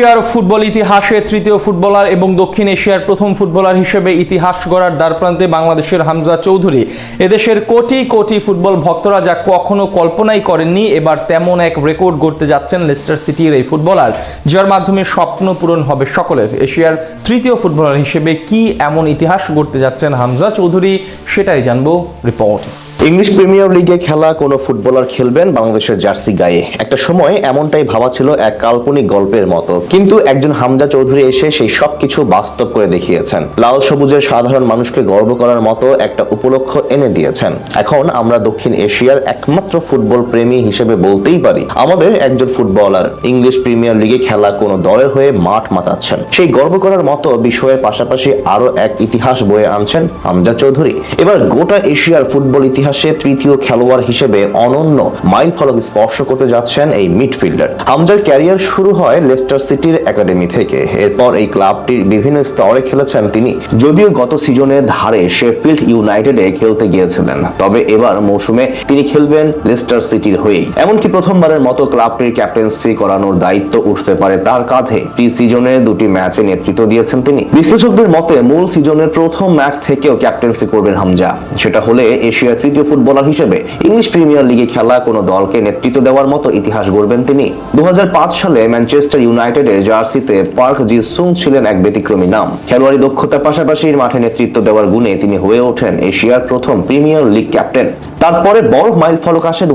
এশিয়ার ফুটবল ইতিহাসে তৃতীয় ফুটবলার এবং দক্ষিণ এশিয়ার প্রথম ফুটবলার হিসেবে ইতিহাস গড়ার দ্বারপ্রান্তে বাংলাদেশের হামজা চৌধুরী। এদেশের কোটি কোটি ফুটবল ভক্তরা যা কখনো কল্পনাই করেননি, এবার তেমন এক রেকর্ড গড়তে যাচ্ছেন লেস্টার সিটির এই ফুটবলার, যার মাধ্যমে স্বপ্ন পূরণ হবে সকলের। এশিয়ার তৃতীয় ফুটবলার হিসেবে কি এমন ইতিহাস গড়তে যাচ্ছেন হামজা চৌধুরী, সেটাই জানব রিপোর্ট। ইংলিশ প্রিমিয়ার লিগে খেলা কোনো ফুটবলার খেলবেন বাংলাদেশের জার্সি গায়ে। একটা সময় এমনটাই ভাবা ছিল এক কাল্পনিক গল্পের মতো। কিন্তু একজন হামজা চৌধুরী এসে সেই সব কিছু বাস্তব করে দেখিয়েছেন। লাল সবুজের সাধারণ মানুষকে গর্ব করার মতো একটা উপলক্ষ এনে দিয়েছেন। এখন আমরা দক্ষিণ এশিয়ার একমাত্র ফুটবল প্রেমী হিসেবে বলতেই পারি, আমাদের একজন ফুটবলার ইংলিশ প্রিমিয়ার লিগে খেলা কোনো দলের হয়ে মাঠ মাতাচ্ছেন। সেই গর্ব করার মতো বিষয়ের পাশাপাশি আরও এক ইতিহাস বয়ে আনছেন হামজা চৌধুরী। এবার গোটা এশিয়ার ফুটবল ইতিহাসে তৃতীয় খেলোয়াড় হিসেবে অনন্য মাইল ফলক স্পর্শ করতে যাচ্ছেন এই মিডফিল্ডার। হামজার ক্যারিয়ার শুরু হয় লেস্টার সিটির একাডেমি থেকে। এরপর এই ক্লাবটির বিভিন্ন স্তরে খেলেছেন তিনি। যদিও গত সিজনের ধারে শেফিল্ড ইউনাইটেডে খেলতে গিয়েছিলেন, তবে এবার মৌসুমে তিনি খেলবেন লেস্টার সিটির হয়েই। এমনকি প্রথমবারের মতো ক্লাবটির ক্যাপ্টেন্সি করানোর দায়িত্ব উঠতে পারে তার কাঁধে। প্রি সিজনে দুটি ম্যাচে নেতৃত্ব দিয়েছেন তিনি। বিশ্লেষকদের মতে, মূল সিজনের প্রথম ম্যাচ থেকেও ক্যাপ্টেন্সি করবেন হামজা। সেটা হলে এশিয়ার তৃতীয় ফুটবলার হিসেবে ইংলিশ প্রিমিয়ার লিগে খেলা কোনো দলকে নেতৃত্ব দেওয়ার মতো ইতিহাস গড়বেন তিনি। দু সালে ম্যানচেস্টার ইউনাইটেডের জার্সিতে পার্ক জি সুং ছিলেন এক ব্যতিক্রমী নাম। খেলোয়াড়ি দক্ষতার পাশাপাশি মাঠে নেতৃত্ব দেওয়ার গুণে তিনি হয়ে ওঠেন এশিয়ার প্রথম প্রিমিয়ার লিগ ক্যাপ্টেন। তারপরে বড় মাইল ফলক আসে দু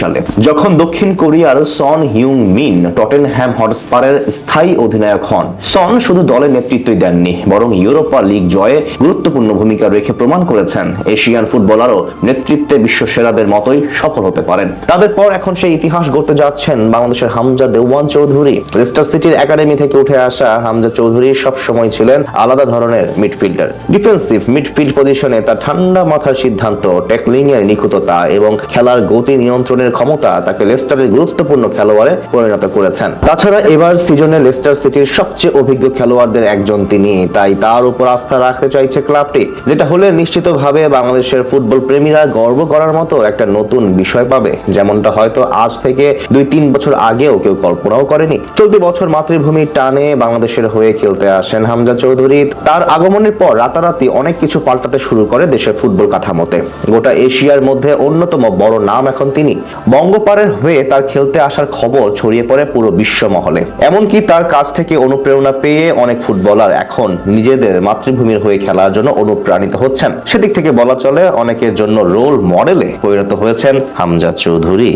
সালে, যখন দক্ষিণ কোরিয়ার সন হিউং মিন টটেনহ্যাম হটস্পারের স্থায়ী অধিনায়ক হন। সন শুধু দলের নেতৃত্বই দেননি, বরং ইউরোপা লিগ জয়ে গুরুত্বপূর্ণ ভূমিকা রেখে প্রমাণ করেছেন। এশিয়ান ফুটবলারও নেতৃত্বে বিশ্ব সেরাদের মতোই সফল হতে পারেন। তাদের পর এখন সেই ইতিহাস গড়তে যাচ্ছেন বাংলাদেশের হামজা দেওয়ান চৌধুরী। লেস্টার সিটির একাডেমি থেকে উঠে আসা হামজা চৌধুরী সব সময় ছিলেন আলাদা ধরনের মিডফিল্ডার। ডিফেন্সিভ মিডফিল্ড পজিশনে তার ঠান্ডা মাথার সিদ্ধান্ত ট্যাকলিং এর নিখুঁততা এবং খেলার গতি নিয়ন্ত্রণের ক্ষমতা তাকে লেস্টারের গুরুত্বপূর্ণ খেলোয়াড়ে পরিণত করেছেন। তাছাড়া এবার সিজনে লেস্টার সিটির সবচেয়ে অভিজ্ঞ খেলোয়াড়দের একজন তিনি, তাই তার উপর আস্থা রাখতে চাইছে ক্লাবটি, যেটা হলে নিশ্চিতভাবে বাংলাদেশের ফুটবল প্রেমীরা গর্ব করার মতো একটা নতুন বিষয় পাবে। যেমনটা হয়তো আজ থেকে দুই তিন বছর আগেও কেউ কল্পনাও করেনি। চলতি বছর মাতৃভূমির টানে বাংলাদেশের হয়ে খেলতে আসেন হামজা চৌধুরী। তার আগমনের পর রাতারাতি অনেক কিছু পাল্টাতে শুরু করে দেশের ফুটবল কাঠামোতে। গোটা এশিয়ার মধ্যে অন্যতম বড় নাম এখন তিনি। বঙ্গপারের হয়ে তার খেলতে আসার খবর ছড়িয়ে পড়ে পুরো বিশ্ব মহলে এমনকি তার কাছ থেকে অনুপ্রেরণা পেয়ে অনেক ফুটবলার এখন নিজেদের মাতৃভূমির হয়ে খেলার জন্য অনুপ্রাণিত হচ্ছেন। সেদিক থেকে বলা চলে অনেকের জন্য রোল মডেলে পরিণত হয়েছেন হামজা চৌধুরী।